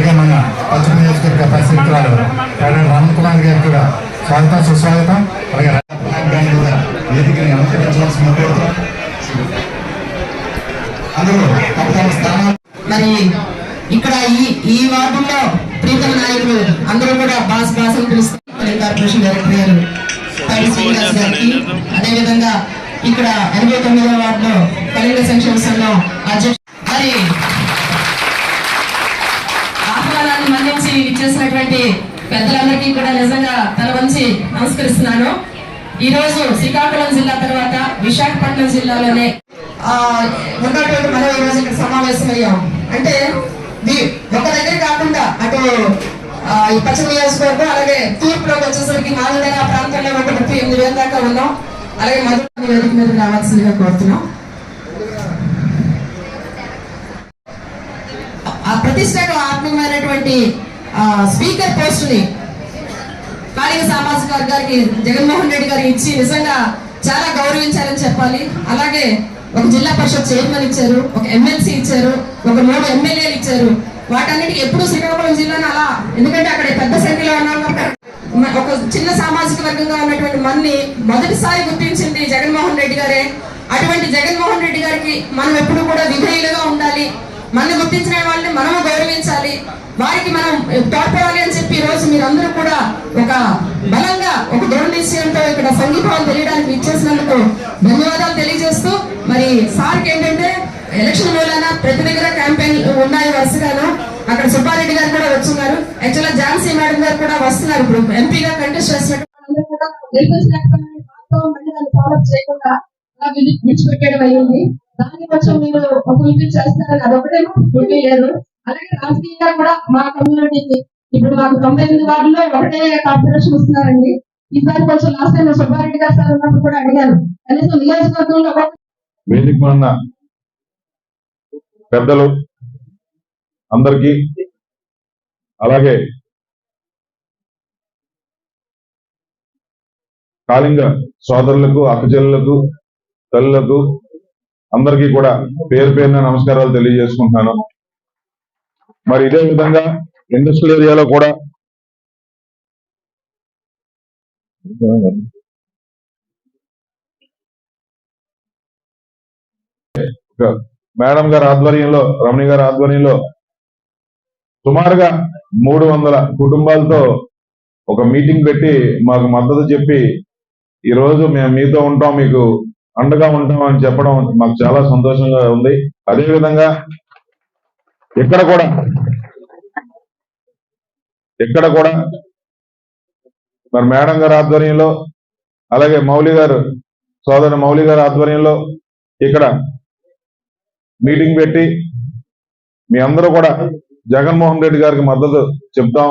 అలాగే మన పశ్చిమ నియోజకవర్గ పరిస్థితులు పేడ రామ్ కుమార్ గారికి కూడా స్వాగతం సుస్వాగతం. అలాగే గారిని కూడా వేదికని అలంకరించవలసిన కోరుతాం మరి ఇక్కడ ఈ ఈ వార్డులో ప్రీతం నాయకులు అందరూ కూడా బాస్ బాస్ అని పిలుస్తారు కార్పొరేషన్ డైరెక్టర్ గారు పైడి శ్రీనివాస్ గారికి. అదేవిధంగా ఇక్కడ ఎనభై తొమ్మిదవ వార్డులో కళింగ సంక్షేమ సంఘం అధ్యక్షుడు. మరి మన్నించి ఇచ్చేసినటువంటి పెద్దలందరికీ కూడా నిజంగా తన వంచి నమస్కరిస్తున్నాను. ఈ రోజు శ్రీకాకుళం జిల్లా తర్వాత విశాఖపట్నం జిల్లాలోనే ఉన్నటువంటి మనం ఈ రోజు ఇక్కడ సమావేశమయ్యాం. అంటే ది- ఒక దగ్గర కాకుండా అటు ఈ పశ్చిమ నియోజకవర్గం అలాగే తూర్పులోకి వచ్చేసరికి నాలుగు ప్రాంతంలో ఒక ముప్పై ఎనిమిది వేల దాకా ఉన్నాం. అలాగే మధుర వేదిక మీద రావాల్సిందిగా కోరుతున్నాం. ఆ ప్రతిష్టాత్మకమైనటువంటి స్పీకర్ పోస్ట్ని కాళిక సామాజిక వర్గానికి జగన్మోహన్ రెడ్డి గారు ఇచ్చి నిజంగా చాలా గౌరవించారని చెప్పాలి. అలాగే ఒక జిల్లా పరిషత్ చైర్మన్ ఇచ్చారు ఒక ఎమ్మెల్సీ ఇచ్చారు ఒక మూడు ఎమ్మెల్యేలు ఇచ్చారు. వాటన్నిటికీ ఎప్పుడు శ్రీకాకుళం జిల్లాను అలా ఎందుకంటే అక్కడ పెద్ద సంఖ్యలో ఉన్నాం ఒక చిన్న సామాజిక వర్గంగా ఉన్నటువంటి మన్ని మొదటిసారి గుర్తించింది జగన్మోహన్ రెడ్డి గారే. అటువంటి జగన్మోహన్ రెడ్డి గారికి మనం ఎప్పుడు కూడా విధేయులుగా ఉండాలి. మనల్ని గుర్తించిన వాళ్ళని మనము గౌరవించాలి. వారికి మనం తోడ్పడాలి అని చెప్పి ఈరోజు మీరందరూ కూడా ఒక బలంగా ఒక దృఢనిశ్చయంతో ఇక్కడ సంఘీభావం తెలియడానికి ఇచ్చేసినందుకు ధన్యవాదాలు తెలియజేస్తూ మరి సార్కి ఏంటంటే ఎలక్షన్ మూలాన ప్రతి దగ్గర క్యాంపెయిన్ ఉన్నాయి వరుసగాను. అక్కడ సుబ్బారెడ్డి గారు కూడా వచ్చున్నారు. యాక్చువల్గా ఝాన్సీ మేడం గారు కూడా వస్తున్నారు ఇప్పుడు. ఎంపీగా కంటెస్ట్ చేసినట్టు కూడా చేయకుండా అలా విడిచిపెట్టడం అయ్యింది. దాన్ని కొంచెం మీరు ఫుల్ఫిల్ చేస్తారని అదొకటే ఫుల్ఫిల్ లేదు. అలాగే రాజకీయంగా కూడా మా కమ్యూనిటీకి ఇప్పుడు మాకు తొంభై ఎనిమిది వార్డులో ఒకటే కార్పొరేషన్ ఇస్తున్నారండి. ఈసారి కొంచెం లాస్ట్ టైం సుబ్బారెడ్డి గారు సార్ ఉన్నప్పుడు కూడా అడిగాను కనీసం నియోజకవర్గంలో వేదిక ఉన్న పెద్దలు అందరికీ అలాగే కాళింగ సోదరులకు అక్కచెల్లెలకు తల్లులకు అందరికీ కూడా పేరు పేరున నమస్కారాలు తెలియజేసుకుంటున్నాను. మరి ఇదే విధంగా ఇండస్ట్రియల్ ఏరియాలో కూడా మేడం గారి ఆధ్వర్యంలో రమణి గారి ఆధ్వర్యంలో సుమారుగా మూడు వందల కుటుంబాలతో ఒక మీటింగ్ పెట్టి మాకు మద్దతు చెప్పి ఈ రోజు మేము మీతో ఉంటాం. మీకు అండగా ఉంటాం అని చెప్పడం మాకు చాలా సంతోషంగా ఉంది. అదేవిధంగా ఇక్కడ కూడా ఇక్కడ కూడా మరి మేడం గారి ఆధ్వర్యంలో అలాగే మౌలి గారు సోదరు మౌలి గారి ఆధ్వర్యంలో ఇక్కడ మీటింగ్ పెట్టి మీ అందరూ కూడా జగన్మోహన్ రెడ్డి గారికి మద్దతు చెప్తాం.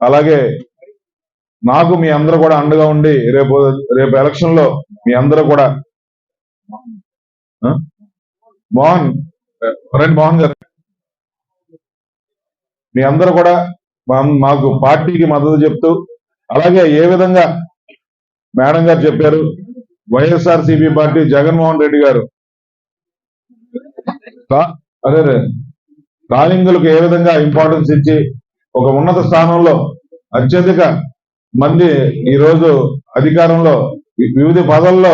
అలాగే నాకు మీ అందరూ కూడా అండగా ఉండి రేపు రేపు ఎలక్షన్లో మీ అందరూ కూడా మోహన్. రండి మోహన్ గారు. మీ అందరూ కూడా మాకు పార్టీకి మద్దతు చెప్తూ అలాగే ఏ విధంగా మేడం గారు చెప్పారు వైఎస్ఆర్ పార్టీ జగన్మోహన్ రెడ్డి గారు. అదే అదే. ఏ విధంగా ఇంపార్టెన్స్ ఇచ్చి ఒక ఉన్నత స్థానంలో అత్యధిక మంది ఈ రోజు అధికారంలో వివిధ పదల్లో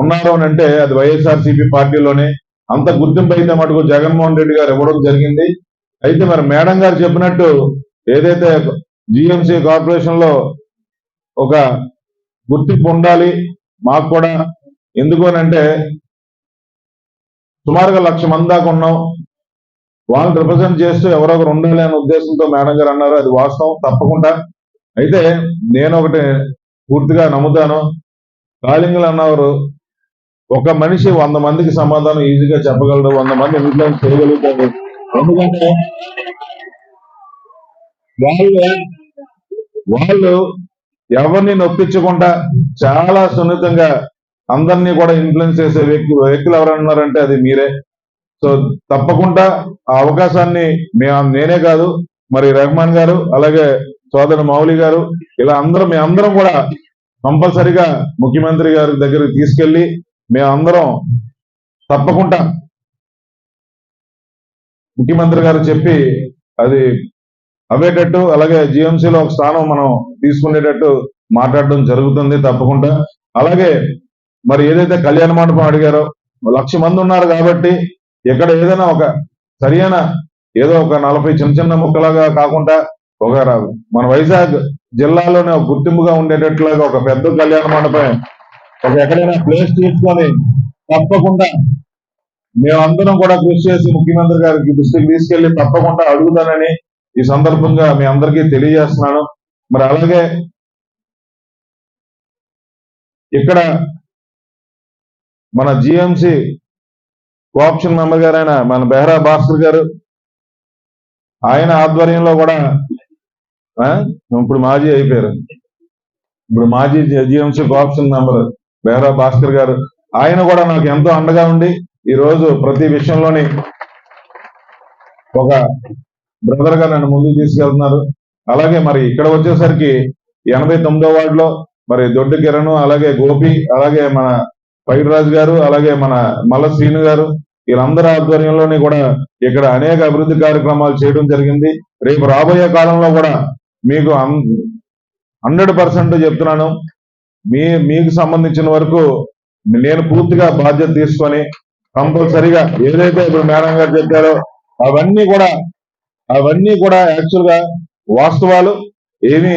ఉన్నారు అని అంటే అది వైఎస్ఆర్ పార్టీలోనే అంత గుర్తింపు అయితే మటుకు జగన్మోహన్ రెడ్డి గారు ఇవ్వడం జరిగింది. అయితే మరి మేడం గారు చెప్పినట్టు ఏదైతే జిఎంసీ కార్పొరేషన్లో ఒక గుర్తింపు ఉండాలి మాకు కూడా ఎందుకు అని అంటే సుమారుగా లక్ష మంది దాకా ఉన్నాం. వాళ్ళని రిప్రజెంట్ చేస్తూ ఎవరో ఒకరు ఉండాలి అనే ఉద్దేశంతో మేడం గారు అన్నారు. అది వాస్తవం తప్పకుండా. అయితే నేను ఒకటి పూర్తిగా నమ్ముతాను. కాళింగులు అన్నవారు ఒక మనిషి వంద మందికి సమాధానం ఈజీగా చెప్పగలడు వంద మంది ఇన్ఫ్లుయెన్స్ చేయగలుగుతాడు. ఎందుకంటే వాళ్ళు వాళ్ళు ఎవరిని నొప్పించకుండా చాలా సున్నితంగా అందరినీ కూడా ఇన్ఫ్లుయెన్స్ చేసే వ్యక్తి వ్యక్తులు ఎవరన్నారంటే అది మీరే. సో తప్పకుండా ఆ అవకాశాన్ని నేనే కాదు మరి రెహమాన్ గారు అలాగే సోదరు మౌలి గారు ఇలా అందరం మేమందరం కూడా కంపల్సరిగా ముఖ్యమంత్రి గారి దగ్గరికి తీసుకెళ్ళి మేమందరం తప్పకుండా ముఖ్యమంత్రి గారు చెప్పి అది అవేటట్టు అలాగే జిఎంసీలో ఒక స్థానం మనం తీసుకునేటట్టు మాట్లాడడం జరుగుతుంది తప్పకుండా. అలాగే మరి ఏదైతే కళ్యాణ మండపం అడిగారో లక్ష మంది ఉన్నారు కాబట్టి ఇక్కడ ఏదైనా ఒక సరియైన ఏదో ఒక నలభై చిన్న చిన్న ముక్కలాగా కాకుండా ఒక మన వైజాగ్ జిల్లాలోనే ఒక గుర్తింపుగా ఉండేటట్లుగా ఒక పెద్ద కళ్యాణ మండపం ఒక ఎక్కడైనా ప్లేస్ తీసుకొని తప్పకుండా మేమందరం కూడా కృషి చేసి ముఖ్యమంత్రి గారికి దృష్టికి తీసుకెళ్ళి తప్పకుండా అడుగుతానని ఈ సందర్భంగా మీ అందరికీ తెలియజేస్తున్నాను. మరి అలాగే ఇక్కడ మన జిఎంసి కోఆప్షన్ మెంబర్ గారైన మన బెహ్రా భాస్కర్ గారు ఆయన ఆధ్వర్యంలో కూడా ఇప్పుడు మాజీ అయిపోయారు. ఇప్పుడు మాజీ GMC cooption member. Behra Bhaskar గారు ఆయన కూడా నాకు ఎంతో అండగా ఉండి ఈ రోజు ప్రతి విషయంలోని ఒక బ్రదర్గా నన్ను ముందుకు తీసుకెళ్తున్నారు. అలాగే మరి ఇక్కడ వచ్చేసరికి ఎనభై తొమ్మిదో వార్డులో మరి దొడ్డు కిరణ్ అలాగే గోపి అలాగే మన పైడిరాజు గారు అలాగే మన మల్ల శ్రీను గారు వీళ్ళందరి ఆధ్వర్యంలోని కూడా ఇక్కడ అనేక అభివృద్ధి కార్యక్రమాలు చేయడం జరిగింది. రేపు రాబోయే కాలంలో కూడా మీకు హండ్రెడ్ పర్సెంట్ చెప్తున్నాను. మీ మీకు సంబంధించిన వరకు నేను పూర్తిగా బాధ్యత తీసుకొని కంపల్సరిగా ఏదైతే ఇప్పుడు మేడం గారు చెప్పారో అవన్నీ కూడా అవన్నీ కూడా యాక్చువల్గా వాస్తవాలు. ఏమి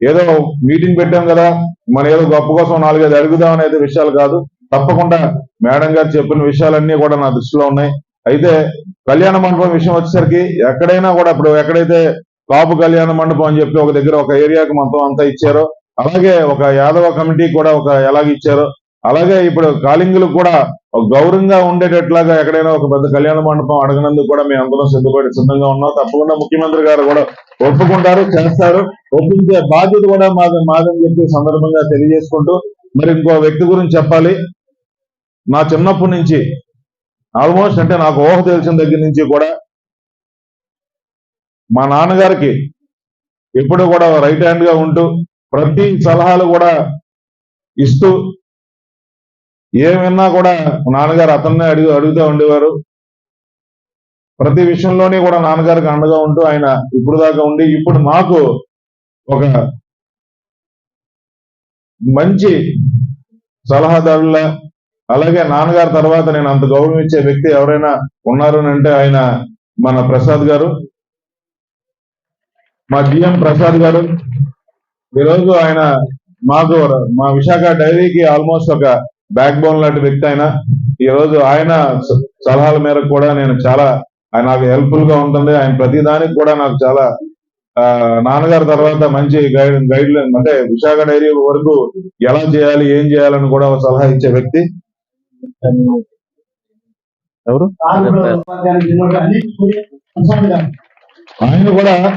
ఏదో మీటింగ్ పెట్టాం కదా మన ఏదో గొప్ప కోసం నాలుగైదు అడుగుదాం అనేది విషయాలు కాదు. తప్పకుండా మేడం గారు చెప్పిన విషయాలన్నీ కూడా నా దృష్టిలో ఉన్నాయి. అయితే కళ్యాణ మండపం విషయం వచ్చేసరికి ఎక్కడైనా కూడా ఇప్పుడు ఎక్కడైతే కాపు కళ్యాణ మండపం అని చెప్పి ఒక దగ్గర ఒక ఏరియాకి మొత్తం అంతా ఇచ్చారో అలాగే ఒక యాదవ కమిటీ కూడా ఒక ఎలాగ ఇచ్చారో. అలాగే ఇప్పుడు కాలింగులు కూడా ఒక గౌరవంగా ఉండేటట్లాగా ఎక్కడైనా ఒక పెద్ద కళ్యాణ మండపం అడగనందుకు కూడా మేము అందరం సిద్ధపడి సిద్ధంగా ఉన్నాం. తప్పకుండా ముఖ్యమంత్రి గారు కూడా ఒప్పుకుంటారు చేస్తారు. ఒప్పించే బాధ్యత కూడా మాది మాదని చెప్పి సందర్భంగా తెలియజేసుకుంటూ మరి ఇంకో వ్యక్తి గురించి చెప్పాలి. నా చిన్నప్పటి నుంచి ఆల్మోస్ట్ అంటే నాకు ఊహ తెలిసిన దగ్గర నుంచి కూడా మా నాన్నగారికి ఎప్పుడూ కూడా రైట్ హ్యాండ్గా ఉంటూ ప్రతి సలహాలు కూడా ఇస్తూ ఏమన్నా కూడా నాన్నగారు అతన్నే అడుగు అడుగుతూ ఉండేవారు. ప్రతి విషయంలోనే కూడా నాన్నగారికి అండగా ఉంటూ ఆయన ఇప్పుడు దాకా ఉండి ఇప్పుడు మాకు ఒక మంచి సలహాదారుల అలాగే నాన్నగారి తర్వాత నేను అంత గౌరవం ఇచ్చే వ్యక్తి ఎవరైనా ఉన్నారు అంటే ఆయన మన ప్రసాద్ గారు మా జిఎం ప్రసాద్ గారు ఈరోజు ఆయన మాకు మా విశాఖ డైరీకి ఆల్మోస్ట్ ఒక బ్యాక్ బోన్ లాంటి వ్యక్తి ఆయన. ఈ రోజు ఆయన సలహాల మేరకు కూడా నేను చాలా ఆయన నాకు హెల్ప్ఫుల్గా ఉంటుంది. ఆయన ప్రతి దానికి కూడా నాకు చాలా నాన్నగారి తర్వాత మంచి గైడ్ గైడ్ లైన్ అంటే విశాఖ డైరీ వరకు ఎలా చేయాలి ఏం చేయాలని కూడా సలహా ఇచ్చే వ్యక్తి. ఎవరు? ఆయన కూడా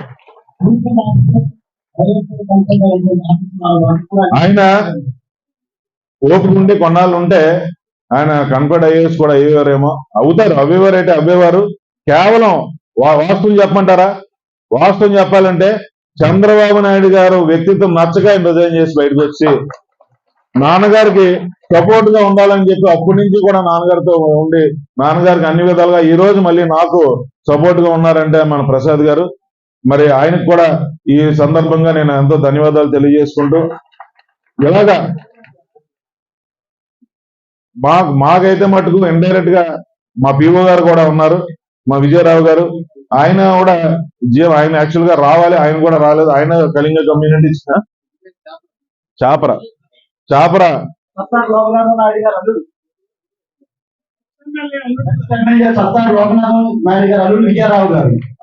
ఆయన ఓపిక ఉండి కొన్నాళ్ళు ఉంటే ఆయన కన్ఫర్ట్ అయ్యేసి కూడా అయ్యేవారేమో. అవుతారు అవ్వేవారైతే అయితే అవ్వేవారు. కేవలం వాస్తవం చెప్పమంటారా? వాస్తవం చెప్పాలంటే చంద్రబాబు నాయుడు గారు వ్యక్తిత్వం నచ్చక ఆయన రిజైన్ చేసి బయటకు వచ్చి నాన్నగారికి సపోర్ట్గా ఉండాలని చెప్పి అప్పటి నుంచి కూడా నాన్నగారితో ఉండి నాన్నగారికి అన్ని విధాలుగా ఈ రోజు మళ్ళీ నాకు సపోర్ట్గా ఉన్నారంటే మన ప్రసాద్ గారు. మరి ఆయనకు కూడా ఈ సందర్భంగా నేను ఎంతో ధన్యవాదాలు తెలియజేసుకుంటూ ఇలాగా మా మాకైతే మటుకు ఇండైరెక్ట్గా మా పిఓ గారు కూడా ఉన్నారు మా విజయరావు గారు. ఆయన కూడా జీవ ఆయన యాక్చువల్గా రావాలి ఆయన కూడా రాలేదు. ఆయన కళింగ కమ్యూనిటీ చాపర. చాపర సత్తారు లోకనాథం నాయుడు గారు అల్లుడు ఎమ్మెల్యే సత్తారు లోకనాథం నాయుడు గారు అల్లుడు విజయరావు గారు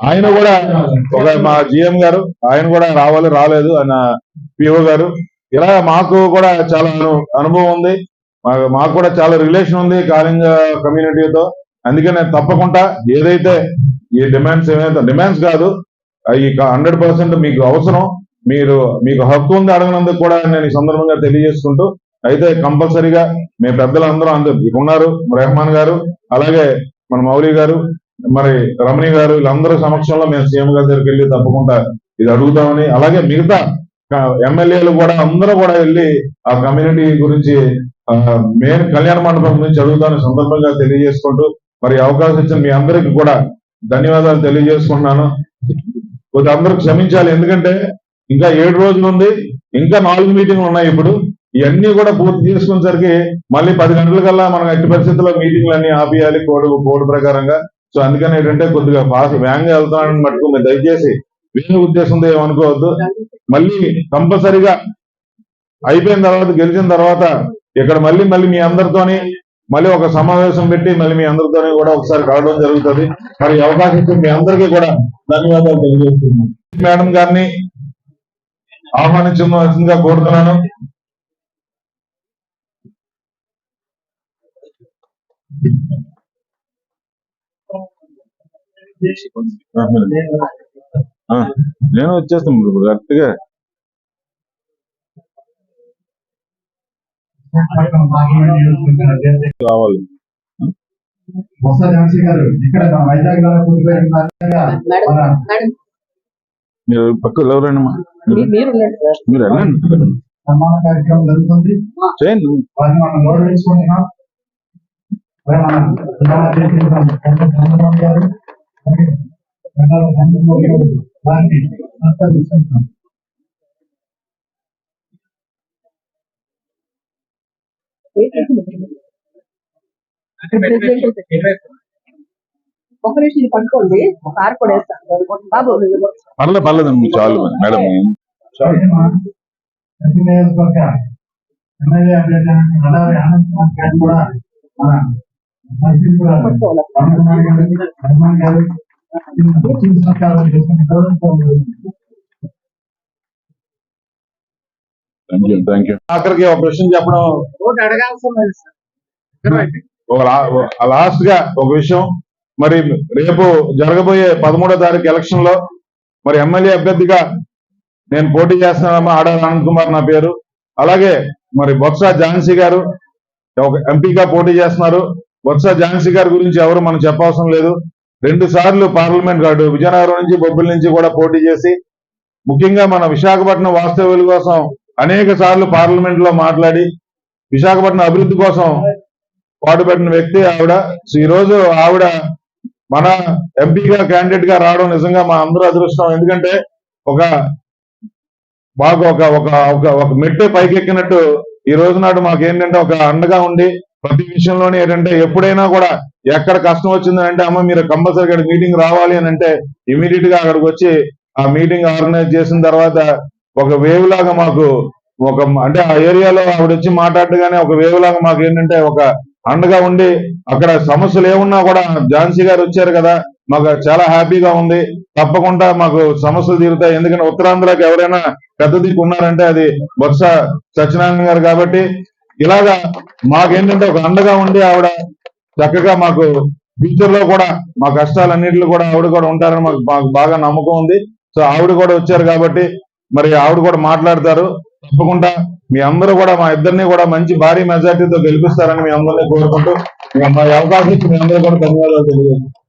ఆయన కూడా ఒక మా జిఎం గారు ఆయన కూడా రావాలి రాలేదు ఆయన పిఓ గారు. ఇలా మాకు కూడా చాలా అనుభవం ఉంది. మా- మాకు కూడా చాలా రిలేషన్ ఉంది కాలింగ కమ్యూనిటీతో అందుకనే తప్పకుండా ఏదైతే ఈ డిమాండ్స్ ఏమైతే డిమాండ్స్ కాదు ఈ హండ్రెడ్ పర్సెంట్ మీకు అవసరం. మీరు మీకు హక్కు ఉంది అడగనందుకు కూడా నేను ఈ సందర్భంగా తెలియజేసుకుంటూ అయితే కంపల్సరీగా మీ పెద్దలందరూ అందరూ ఉన్నారు రెహమాన్ గారు అలాగే మన మౌలి గారు మరి రమణి గారు వీళ్ళందరూ సమక్షంలో మేము సీఎం గారి దగ్గరికి వెళ్ళి తప్పకుండా ఇది అడుగుతామని అలాగే మిగతా ఎమ్మెల్యేలు కూడా అందరూ కూడా వెళ్ళి ఆ కమ్యూనిటీ గురించి మేము కళ్యాణ మండపం గురించి అడుగుతామని సందర్భంగా తెలియజేసుకుంటూ మరి అవకాశం ఇచ్చిన మీ అందరికీ కూడా ధన్యవాదాలు తెలియజేసుకుంటున్నాను. కొద్ది అందరూ క్షమించాలి ఎందుకంటే ఇంకా ఏడు రోజులు ఉంది ఇంకా నాలుగు మీటింగ్లు ఉన్నాయి ఇప్పుడు. ఇవన్నీ కూడా పూర్తి చేసుకునేసరికి మళ్ళీ పది గంటలకల్లా మనం ఎట్టి పరిస్థితుల్లో మీటింగ్లు అన్ని ఆపేయాలి కోడ్ కోడ్ ప్రకారంగా. సో అందుకని ఏంటంటే కొద్దిగా ఫాస్ట్ వేగంగా వెళ్తామని మటుకు మీరు దయచేసి వేరే ఉద్దేశంతో ఏమనుకోవద్దు. మళ్ళీ కంపల్సరిగా అయిపోయిన తర్వాత గెలిచిన తర్వాత ఇక్కడ మళ్ళీ మళ్ళీ మీ అందరితోని మళ్ళీ ఒక సమావేశం పెట్టి మళ్ళీ మీ అందరితోని కూడా ఒకసారి కలవడం జరుగుతుంది. మరి అవకాశం ఇచ్చిన మీ అందరికీ కూడా ధన్యవాదాలు తెలియజేస్తున్నాను. మేడం గారిని ఆహ్వానించవలసిందిగా కోరుతున్నాను. నేను వచ్చేస్తాను ఇప్పుడు కరెక్ట్గా. కావాలి మీరు పక్కన ఎవరండి? మీరు వెళ్ళండి. చేయండి. మనం గారు వారిని ఇది పట్టుకోండి. సార్ కూడా వేస్తాను బాబు. పర్లేదు పర్లేదండి చాలు మేడం ఎమ్మెల్యే అభ్యర్థి నల్లవరి ఆనంద్ కుమార్ గారు కూడా మన ఆఖరికి ఒక ప్రశ్న చెప్పడం. లాస్ట్గా ఒక విషయం. మరి రేపు జరగబోయే పదమూడో తారీఖు ఎలక్షన్లో మరి ఎమ్మెల్యే అభ్యర్థిగా నేను పోటీ చేస్తున్నానమ్మా ఆడారి ఆనంద్ కుమార్ నా పేరు. అలాగే మరి బొత్స ఝాన్సీ గారు ఒక ఎంపీగా పోటీ చేస్తున్నారు. బొత్స ఝాన్సీ గారి గురించి ఎవరు మనం చెప్పవసరం లేదు. రెండు సార్లు పార్లమెంట్ గార్డు విజయనగరం నుంచి బొబ్బిలి నుంచి కూడా పోటీ చేసి ముఖ్యంగా మన విశాఖపట్నం వాస్తవ్యుల కోసం అనేక సార్లు పార్లమెంట్లో మాట్లాడి విశాఖపట్నం అభివృద్ధి కోసం పాటుపడిన వ్యక్తి ఆవిడ. సో ఈ రోజు ఆవిడ మన ఎంపీగా క్యాండిడేట్గా రావడం నిజంగా మా అందరూ అదృష్టం. ఎందుకంటే ఒక బాగా ఒక ఒక ఒక ఒక మెట్టు పైకెక్కినట్టు ఈ రోజు నాడు మాకు ఏంటంటే ఒక అండగా ఉండి ప్రతి విషయంలోనే ఏంటంటే ఎప్పుడైనా కూడా ఎక్కడ కష్టం వచ్చింది అంటే అమ్మ మీరు కంపల్సరీ మీటింగ్ రావాలి అని అంటే ఇమీడియట్గా అక్కడికి వచ్చి ఆ మీటింగ్ ఆర్గనైజ్ చేసిన తర్వాత ఒక వేవ్ లాగా మాకు ఒక అంటే ఆ ఏరియాలో ఆవిడ వచ్చి మాట్లాడగానే ఒక వేవ్ లాగా మాకు ఏంటంటే ఒక అండగా ఉండి అక్కడ సమస్యలు ఏమున్నా కూడా ఝాన్సీ గారు వచ్చారు కదా మాకు చాలా హ్యాపీగా ఉంది. తప్పకుండా మాకు సమస్యలు తీరుతాయి. ఎందుకంటే ఉత్తరాంధ్రకి ఎవరైనా పెద్ద దిక్కు ఉన్నారంటే అది బొత్స సత్యనారాయణ గారు కాబట్టి ఇలాగా మాకేంటంటే ఒక అండగా ఉండి ఆవిడ చక్కగా మాకు ఫ్యూచర్లో కూడా మా కష్టాలన్నింటిలో కూడా ఆవిడ కూడా ఉంటారని మాకు మాకు బాగా నమ్మకం ఉంది. సో ఆవిడ కూడా వచ్చారు కాబట్టి మరి ఆవిడ కూడా మాట్లాడతారు. తప్పకుండా మీ అందరూ కూడా మా ఇద్దరిని కూడా మంచి భారీ మెజార్టీతో గెలిపిస్తారని మీ అందరినీ కోరుకుంటూ మా అవకాశం ఇచ్చి మీ అందరూ కూడా ధన్యవాదాలు తెలియజేస్తాను